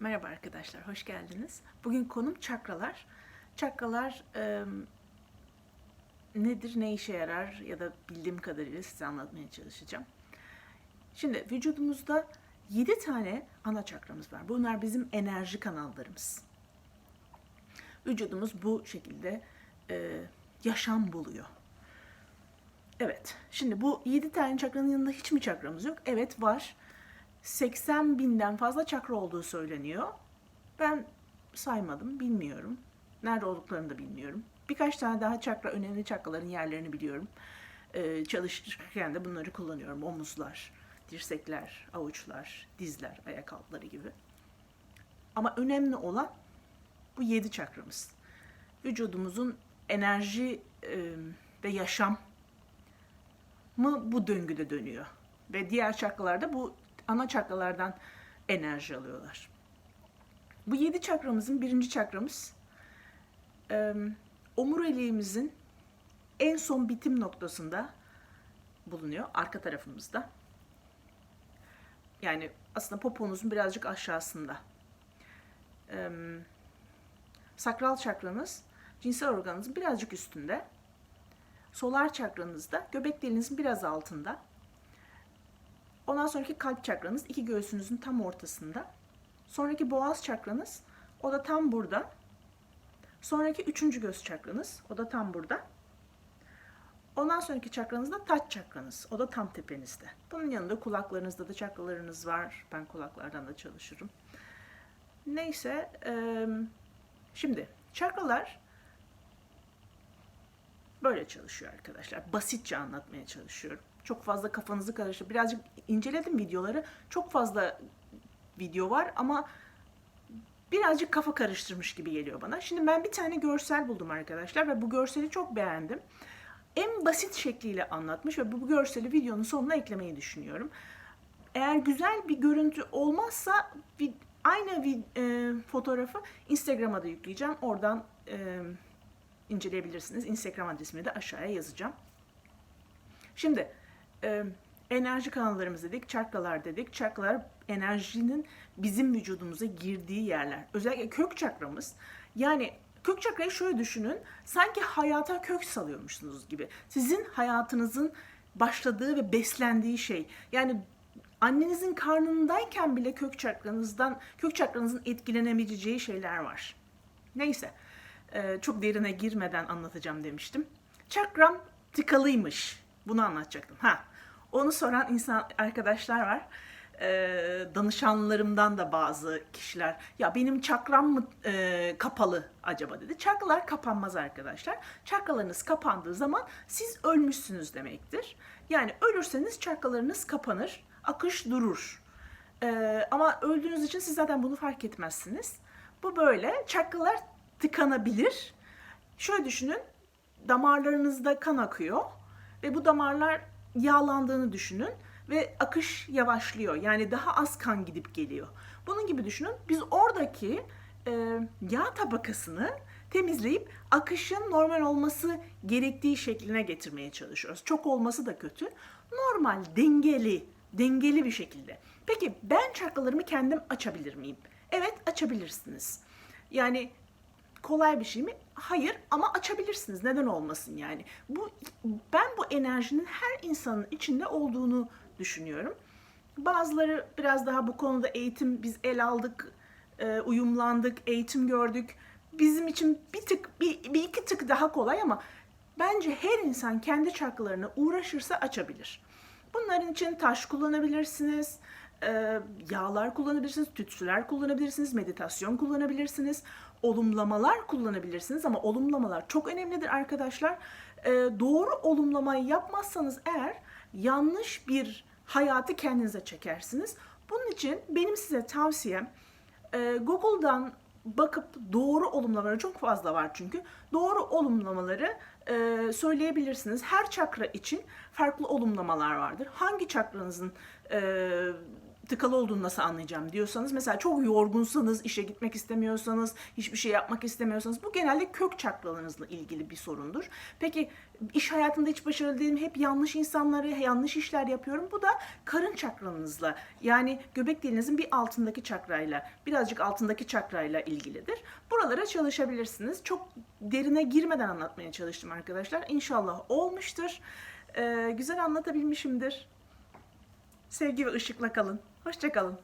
Merhaba arkadaşlar, hoş geldiniz. Bugün konum çakralar. Çakralar e, nedir, ne işe yarar ya da bildiğim kadarıyla size anlatmaya çalışacağım. Şimdi vücudumuzda 7 tane ana çakramız var. Bunlar bizim enerji kanallarımız. Vücudumuz bu şekilde e, yaşam buluyor. Evet, şimdi bu 7 tane çakranın yanında hiç mi çakramız yok? Evet var. 80 binden fazla çakra olduğu söyleniyor. Ben saymadım, bilmiyorum. Nerede olduklarını da bilmiyorum. Birkaç tane daha çakra, önemli çakraların yerlerini biliyorum. Ee, çalışırken de bunları kullanıyorum. Omuzlar, dirsekler, avuçlar, dizler, ayak altları gibi. Ama önemli olan bu yedi çakramız. Vücudumuzun enerji e, ve yaşam mı bu döngüde dönüyor. Ve diğer çakralarda bu ana çakralardan enerji alıyorlar. Bu yedi çakramızın birinci çakramız omuriliğimizin en son bitim noktasında bulunuyor. Arka tarafımızda. Yani aslında poponuzun birazcık aşağısında. Sakral çakranız cinsel organınızın birazcık üstünde. Solar çakranız da göbek deliğinizin biraz altında. Ondan sonraki kalp çakranız iki göğsünüzün tam ortasında. Sonraki boğaz çakranız o da tam burada. Sonraki üçüncü göz çakranız o da tam burada. Ondan sonraki çakranız da taç çakranız. O da tam tepenizde. Bunun yanında kulaklarınızda da çakralarınız var. Ben kulaklardan da çalışırım. Neyse, şimdi çakralar böyle çalışıyor arkadaşlar. Basitçe anlatmaya çalışıyorum. Çok fazla kafanızı karıştır. Birazcık inceledim videoları. Çok fazla video var ama birazcık kafa karıştırmış gibi geliyor bana. Şimdi ben bir tane görsel buldum arkadaşlar ve bu görseli çok beğendim. En basit şekliyle anlatmış ve bu görseli videonun sonuna eklemeyi düşünüyorum. Eğer güzel bir görüntü olmazsa aynı e, fotoğrafı Instagram'a da yükleyeceğim. Oradan e, inceleyebilirsiniz. Instagram adresimi de aşağıya yazacağım. Şimdi e, enerji kanallarımız dedik, çakralar dedik. Çakralar enerjinin bizim vücudumuza girdiği yerler. Özellikle kök çakramız. Yani kök çakrayı şöyle düşünün. Sanki hayata kök salıyormuşsunuz gibi. Sizin hayatınızın başladığı ve beslendiği şey. Yani annenizin karnındayken bile kök çakranızdan, kök çakranızın etkilenebileceği şeyler var. Neyse, çok derine girmeden anlatacağım demiştim. Çakram tıkalıymış. Bunu anlatacaktım. Ha, onu soran insan arkadaşlar var. E, danışanlarımdan da bazı kişiler ya benim çakram mı e, kapalı acaba dedi. Çakralar kapanmaz arkadaşlar. Çakralarınız kapandığı zaman siz ölmüşsünüz demektir. Yani ölürseniz çakralarınız kapanır, akış durur. E, ama öldüğünüz için siz zaten bunu fark etmezsiniz. Bu böyle. Çakralar tıkanabilir. Şöyle düşünün. Damarlarınızda kan akıyor ve bu damarlar yağlandığını düşünün ve akış yavaşlıyor. Yani daha az kan gidip geliyor. Bunun gibi düşünün. Biz oradaki e, yağ tabakasını temizleyip akışın normal olması gerektiği şekline getirmeye çalışıyoruz. Çok olması da kötü. Normal, dengeli, dengeli bir şekilde. Peki ben çakralarımı kendim açabilir miyim? Evet açabilirsiniz. Yani kolay bir şey mi? Hayır ama açabilirsiniz. Neden olmasın yani? Bu ben bu enerjinin her insanın içinde olduğunu düşünüyorum. Bazıları biraz daha bu konuda eğitim biz el aldık, e, uyumlandık, eğitim gördük. Bizim için bir tık bir, bir iki tık daha kolay ama bence her insan kendi çakralarını uğraşırsa açabilir. Bunların için taş kullanabilirsiniz, e, yağlar kullanabilirsiniz, tütsüler kullanabilirsiniz, meditasyon kullanabilirsiniz, olumlamalar kullanabilirsiniz ama olumlamalar çok önemlidir arkadaşlar. E, doğru olumlamayı yapmazsanız eğer yanlış bir hayatı kendinize çekersiniz. Bunun için benim size tavsiyem e, Google'dan bakıp doğru olumlamaları çok fazla var çünkü. Doğru olumlamaları e, söyleyebilirsiniz. Her çakra için farklı olumlamalar vardır. Hangi çakranızın e, tıkalı olduğunu nasıl anlayacağım diyorsanız mesela çok yorgunsanız, işe gitmek istemiyorsanız, hiçbir şey yapmak istemiyorsanız bu genelde kök çakralarınızla ilgili bir sorundur. Peki iş hayatında hiç başarılı değilim, hep yanlış insanları, yanlış işler yapıyorum. Bu da karın çakranızla yani göbek deliğinizin bir altındaki çakrayla, birazcık altındaki çakrayla ilgilidir. Buralara çalışabilirsiniz. Çok derine girmeden anlatmaya çalıştım arkadaşlar. İnşallah olmuştur. Ee, güzel anlatabilmişimdir. Sevgi ve ışıkla kalın. Hoşçakalın.